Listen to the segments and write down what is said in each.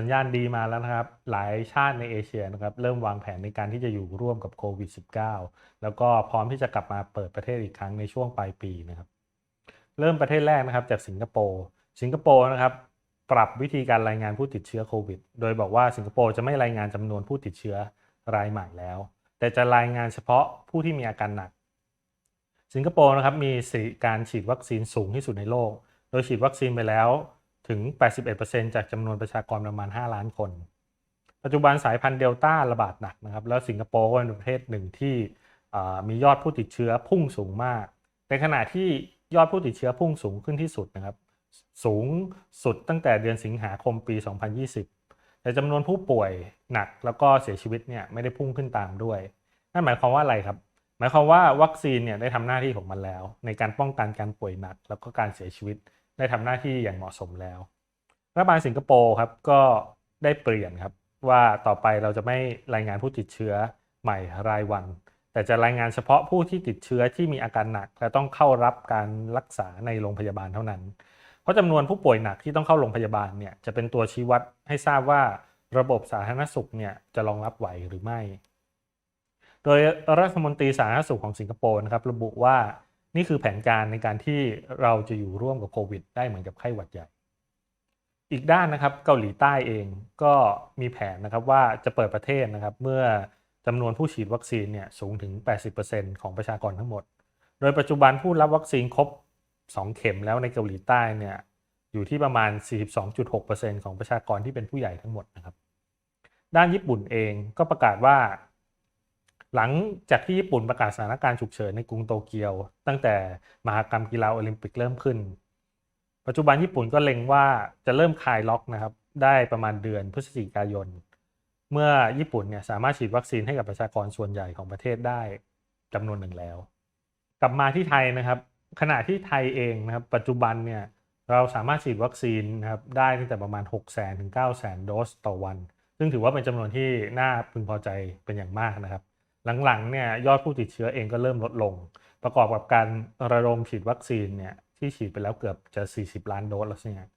ัญญาณดีมาแล้วนะครับ หลายชาติในเอเชียนะครับ เริ่มวางแผนในการที่จะอยู่ร่วมกับโควิด -19 แล้วก็พร้อมที่จะกลับมาเปิดประเทศอีกครั้งในช่วงปลายปีนะครับ เริ่มประเทศแรกนะครับจากสิงคโปร์ สิงคโปร์นะครับ ปรับวิธีการรายงานผู้ติดเชื้อโควิด โดยบอกว่าสิงคโปร์จะไม่รายงานจำนวนผู้ติดเชื้อรายใหม่แล้ว แต่จะรายงานเฉพาะผู้ที่มีอาการหนัก สิงคโปร์นะครับมีสิการฉีดวัคซีนสูงที่สุดในโลก โดยฉีดวัคซีนไปแล้ว ถึง 81%จากจำนวนประชากรประมาณ 5 ล้านคน ปัจจุบันสายพันธุ์เดลต้าระบาดหนักนะครับ แล้วสิงคโปร์ก็เป็นประเทศหนึ่งที่มียอดผู้ติดเชื้อพุ่งสูงมาก ในขณะที่ยอดผู้ติดเชื้อพุ่งสูงขึ้นที่สุดนะครับ สูงสุดตั้งแต่เดือนสิงหาคมปี 2020 แต่จำนวนผู้ป่วยหนักแล้วก็เสียชีวิตเนี่ยไม่ได้พุ่งขึ้นตามด้วย นั่นหมายความว่าอะไรครับ หมายความว่าวัคซีนเนี่ยได้ทำหน้าที่ของมันแล้ว ในการป้องกันการป่วยหนักแล้วก็การเสียชีวิต ได้ทำหน้าที่อย่างเหมาะสมแล้ว รัฐบาลสิงคโปร์ครับก็ได้เปลี่ยนครับว่าต่อไปเราจะไม่รายงานผู้ติดเชื้อใหม่รายวัน แต่จะรายงานเฉพาะผู้ที่ติดเชื้อที่มีอาการหนัก และต้องเข้ารับการรักษาในโรงพยาบาลเท่านั้น เพราะจำนวนผู้ป่วยหนักที่ต้องเข้าโรงพยาบาลเนี่ยจะเป็นตัวชี้วัดให้ทราบว่าระบบสาธารณสุขเนี่ยจะรองรับไหวหรือไม่ โดยรัฐมนตรีสาธารณสุขของสิงคโปร์นะครับระบุว่า นี่คือแผนการในการที่เราจะอยู่ร่วมกับโควิด ได้เหมือนกับไข้หวัดใหญ่ อีกด้านนะครับเกาหลีใต้เองก็มีแผนนะครับว่าจะเปิดประเทศนะครับเมื่อจำนวนผู้ฉีดวัคซีนเนี่ยสูงถึง 80%ของประชากรทั้งหมด โดยปัจจุบันผู้รับวัคซีนครบ 2 เข็มแล้วในเกาหลีใต้เนี่ยอยู่ที่ประมาณ 42.6%ของประชากรที่เป็นผู้ใหญ่ทั้งหมดนะครับ ด้านญี่ปุ่นเองก็ประกาศว่า หลังจากที่ญี่ปุ่นประกาศสถานการณ์ฉุกเฉินในกรุงโตเกียว ตั้งแต่มหากรรมกีฬาโอลิมปิกเริ่มขึ้น ปัจจุบันญี่ปุ่นก็เล็งว่าจะเริ่มคลายล็อกนะครับได้ประมาณเดือนพฤศจิกายน เมื่อญี่ปุ่นเนี่ยสามารถฉีดวัคซีนให้กับประชากรส่วนใหญ่ของประเทศได้จำนวนหนึ่งแล้ว กลับมาที่ไทยนะครับ ขณะที่ไทยเองนะครับ ปัจจุบันเนี่ยเราสามารถฉีดวัคซีนนะครับได้ตั้งแต่ประมาณ 6 0 0 0 0ถึง9 0 0 0 0 โดสต่อวัน ซึ่งถือว่าเป็นจำนวนที่น่าพึงพอใจเป็นอย่างมากนะครับ หลังๆเนี่ยยอดผู้ติดเชื้อเองก็เริ่มลดลง ประกอบกับการระดมฉีดวัคซีนเนี่ยที่ฉีดไปแล้วเกือบจะ 40 ล้านโดสแล้วเนี่ย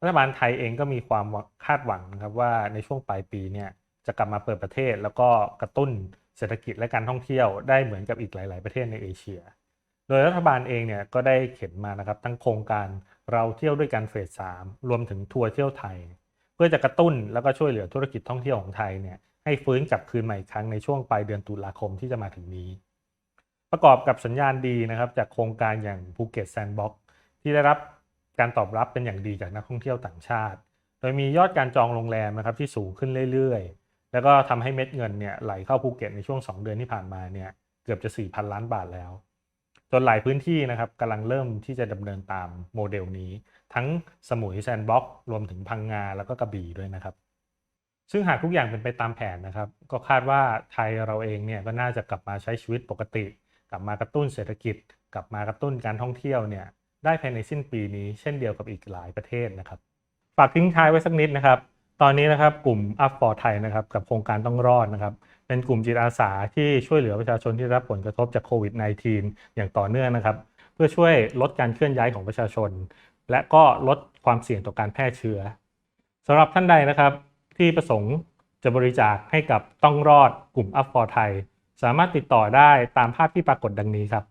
รัฐบาลไทยเองก็มีความคาดหวังนะครับว่าในช่วงปลายปีเนี่ยจะกลับมาเปิดประเทศ แล้วก็กระตุ้นเศรษฐกิจและการท่องเที่ยวได้เหมือนกับอีกหลาย ๆ ประเทศในเอเชีย โดยรัฐบาลเองเนี่ยก็ได้เข็นมานะครับทั้งโครงการเราเที่ยวด้วยกันเฟสสามรวมถึงทัวร์เที่ยวไทย เพื่อจะกระตุ้นแล้วก็ช่วยเหลือธุรกิจท่องเที่ยวของไทยเนี่ยให้ฟื้นกลับคืนใหม่อีกครั้งในช่วงปลายเดือนตุลาคมที่จะมาถึงนี้ ประกอบกับสัญญาณดีนะครับจากโครงการอย่างภูเก็ตแซนด์บ็อกที่ได้รับการตอบรับเป็นอย่างดีจากนักท่องเที่ยวต่างชาติ โดยมียอดการจองโรงแรมนะครับที่สูงขึ้นเรื่อยๆ แล้วก็ทำให้เม็ดเงินเนี่ยไหลเข้าภูเก็ตในช่วง 2 เดือนที่ผ่านมาเนี่ยเกือบจะ4,000ล้านบาทแล้วจนหลายพื้นที่นะครับกำลังเริ่มที่จะดำเนินตามโมเดลนี้ ทั้งสมุยแซนด์บ็อกรวมถึงพังงาแล้วก็กระบี่ด้วยนะครับ ซึ่งหากทุกอย่างเป็นไปตามแผนนะครับ ก็คาดว่าไทยเราเองเนี่ยก็น่าจะกลับมาใช้ชีวิตปกติ กลับมากระตุ้นเศรษฐกิจ กลับมากระตุ้นการท่องเที่ยวเนี่ยได้ภายในสิ้นปีนี้เช่นเดียวกับอีกหลายประเทศนะครับฝากทิ้งท้ายไว้สักนิดนะครับ ตอนนี้นะครับกลุ่ม Up for Thai นะครับกับโครงการต้องรอดนะครับเป็นกลุ่มจิตอาสาที่ช่วยเหลือประชาชนที่รับผลกระทบจากโควิด -19 อย่างต่อเนื่องนะครับ เพื่อช่วยลดการเคลื่อนย้ายของประชาชน และก็ลดความเสี่ยงต่อการแพร่เชื้อสำหรับท่านใดนะครับ ที่ประสงค์จะบริจาคให้กับต้องรอดกลุ่มอัพฟอร์ไทย สามารถติดต่อได้ตามภาพที่ปรากฏดังนี้ครับ